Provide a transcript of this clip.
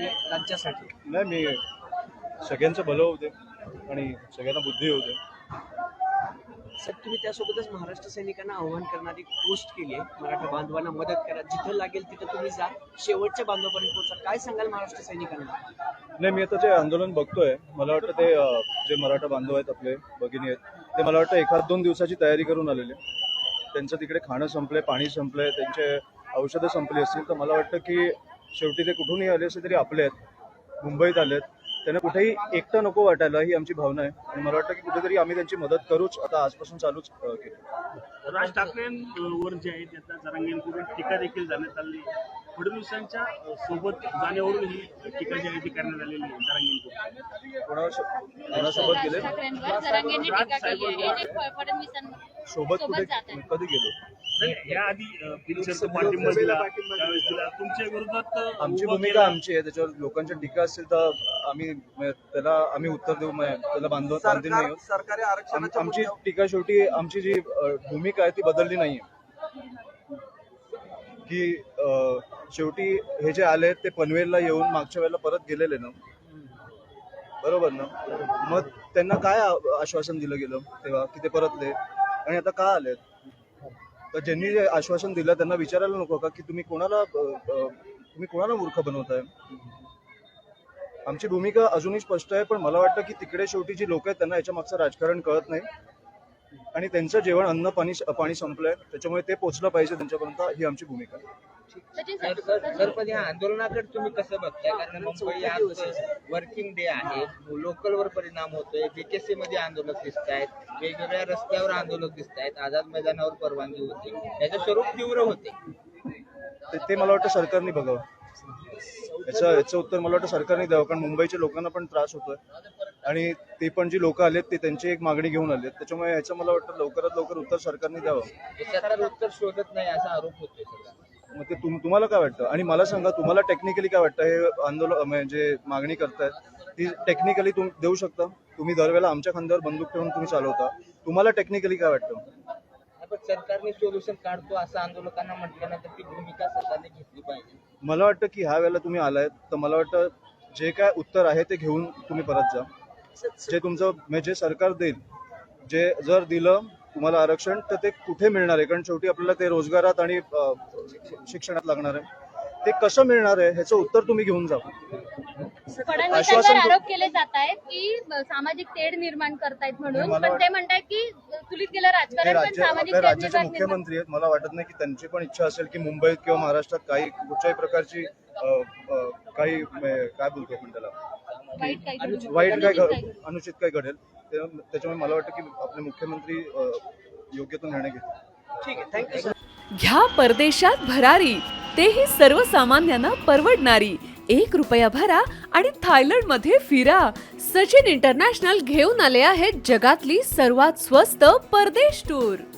नाही मी सगळ्यांचं भलं होऊ दे आणि सगळ्यांना बुद्धी होऊ दे. सर तुम्ही त्यासोबतच महाराष्ट्र सैनिकांना आव्हान करणारी पोस्ट केली आहे. मराठा बांधवांना मदत करा. जिथं लागेल तिथं तुम्ही जा. शेवटच्या बांधवापर्यंत पोहोचा. काय सांगाल महाराष्ट्र सैनिकांना? नाही मी आता जे आंदोलन बघतोय मला वाटतं ते अं, जे मराठा बांधव आहेत आपले भगिनी आहेत ते मला वाटतं एखाद दोन दिवसाची तयारी करून आलेले त्यांचं तिकडे खाणं संपलंय पाणी संपलंय त्यांचे औषधं संपली असतील तर मला वाटतं की शेवटी ते कुठूनही आले असले तरी आपले आहेत. मुंबईत आलेत. त्यांना कुठेही एकटं नको वाटायला ही आमची भावना आहे. आणि मला वाटतं की कुठेतरी आम्ही त्यांची मदत करूच. आता आजपासून चालूच केली. राज ठाकरेंवर जे आहे त्याचा जरांगेंकडून टीका देखील जाण्यात आली. फडणवीसांच्या सोबत जाण्यावरून ही टीका जी आहे ती करण्यात आलेली आहे. जरांगेंकडून कोणासोबत गेले? फडणवीसांवर. सोबत कुठे. कधी गेलो? आमची भूमिका. आमची आहे. त्याच्यावर लोकांच्या टीका असतील तर आम्ही त्याला आम्ही उत्तर देऊ त्याला बांधव नाही. सरकारी आरक्षणाच्या आमची टीका शेवटी आमची जी भूमिका आहे ती बदलली नाहीये. की शेवटी हे जे आले ते पनवेलला येऊन मागच्या वेळेला परत गेलेले ना? बरोबर ना? मग त्यांना काय आश्वासन दिलं गेलं तेव्हा? की ते परतले? आणि आता का आलेत? तर ज्यांनी जे आश्वासन दिलं त्यांना विचारायला नको का की तुम्ही कोणाला अ, अ, तुम्ही कोणाला मूर्ख बनवताय? आमची भूमिका अजूनही स्पष्ट आहे पण मला वाटतं की तिकडे शेवटी जी लोक आहेत त्यांना याच्या मागचं राजकारण कळत नाही. आणि त्यांचं जेवण अन्न पाणी पाणी संपलंय. त्याच्यामुळे ते पोचलं पाहिजे त्यांच्यापर्यंत ही आमची भूमिका आहे. तर सर. पण या आंदोलनाकडे तुम्ही कसं बघताय? कारण मुंबई आज वर्किंग डे आहे. लोकलवर परिणाम होतोय. बीकेसी मध्ये आंदोलक दिसत आहेत वेगवेगळ्या रस्त्यावर आंदोलक दिसत आहेत आझाद मैदानावर परवानगी होती. याचं स्वरूप तीव्र होते. ते ते मला वाटतं सरकारने बघावं. याचं याचं उत्तर मला वाटतं सरकारने द्यावं. कारण मुंबईच्या लोकांना पण त्रास होतोय. आणि ते पण जी लोक आलेत ते त्यांची एक मागणी घेऊन आलेत. त्याच्यामुळे याचं मला वाटतं लवकरात लवकर उत्तर सरकारने द्यावं. सरकार उत्तर शोधत नाही असा आरोप होतोय सगळा मग ते तुम तुम्हाला काय वाटतं? आणि मला सांगा तुम्हाला टेक्निकली काय वाटतं? हे आंदोलन म्हणजे मागणी करतायत ती टेक्निकली तुम्ही देऊ शकता? तुम्ही दरवेळेला आमच्या खांद्यावर बंदूक ठेवून तुम्ही चालवता. तुम्हाला टेक्निकली काय वाटतं? आपण सरकारने सोल्युशन काढतो असं आंदोलकांना म्हटल्यानंतर ती भूमिका सरकारने घेतली पाहिजे. मला वाटतं की ह्या वेळेला तुम्ही आलायत तर मला वाटतं जे काय उत्तर आहे ते घेऊन तुम्ही परत जा. जे तुमचं म्हणजे जे सरकार देईल जे जर दिलं तुम्हाला आरक्षण तर ते कुठे मिळणार आहे? कारण शेवटी आपल्याला ते रोजगारात आणि शिक्षणात लागणार आहे. ते कसं मिळणार आहे? ह्याचं उत्तर तुम्ही घेऊन जा. फडणवीसांवर आरोप केले जात आहेत की सामाजिक तेढ निर्माण करतायत म्हणून. मला पण ते म्हणतायत की चुलीत गेलं राजकारण पण राज्य सामाजिक आपल्या तेढ राज्याचे निर्माण निर्माण मुख्यमंत्री आहेत. मला वाटत नाही की त्यांची पण इच्छा असेल की मुंबईत किंवा महाराष्ट्रात काही कुठच्याही प्रकारची अ, अ, काही काय बोलतो आपण त्याला? घडू वाईट काय अनुचित काय घडेल ते- त्याच्यामुळे मला वाटतं की आपले मुख्यमंत्री योग्य तो निर्णय घेतील. ठीक आहे थँक्यू सर घ्या परदेशात भरारी तेही सर्वसामान्यांना परवडणारी. एक रुपया भरा आणि थायलंडमध्ये फिरा. सचिन इंटरनॅशनल घेऊन आले आहेत जगातली सर्वात स्वस्त परदेश टूर.